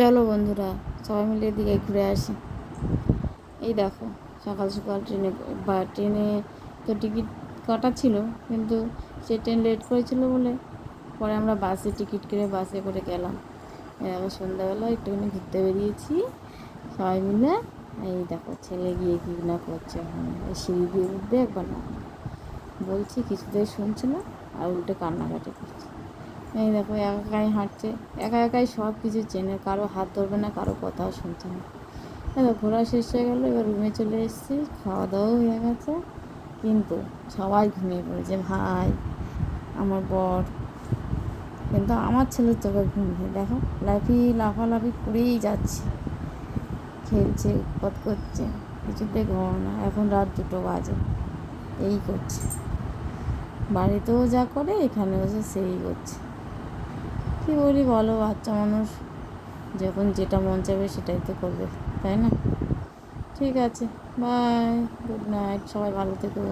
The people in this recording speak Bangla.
চলো বন্ধুরা, সবাই মিলে এদিকে ঘুরে আসি। এই দেখো, সকাল সকাল ট্রেনে, বা ট্রেনে তো টিকিট কাটা ছিল, কিন্তু সে ট্রেন লেট করেছিল বলে পরে আমরা বাসে টিকিট কেটে বাসে করে গেলাম। দেখো, সন্ধ্যাবেলা একটুখানি ঘুরতে বেরিয়েছি। সবাই মিলে এই দেখো, ছেলে গিয়ে কি না করছে। এই সিঁড়ি দিয়ে উঠবে একবার না। বলছি, কিছুতেই শুনছে না, আর উল্টে কান্নাকাটি করছে। এই দেখো, একা একাই হাঁটছে। একা একাই সব কিছু চেনে, কারও হাত ধরবে না, কারও কথাও শুনছে না। এবার ঘোরা শেষ হয়ে গেলো, এবার রুমে চলে এসেছি, খাওয়া দাওয়াও হয়ে গেছে। কিন্তু সবাই ঘুমিয়ে পড়েছে ভাই, আমার বর। কিন্তু আমার ছেলের চোখে ঘুম দেখো, লাফি লাফালাফি করেই যাচ্ছে। খেলছে, উৎপাত করছে, কিছুতে ঘুমাও না, এখন রাত দুটো বাজে, এই করছে। বাড়িতেও যা করে, এখানেও যে সেই করছে। কী বলি, বলো, বাচ্চা মানুষ যখন যেটা মন চাবে সেটাই তো করবে, তাই না? ঠিক আছে বাই গুড নাইট সবাই ভালো থেকো।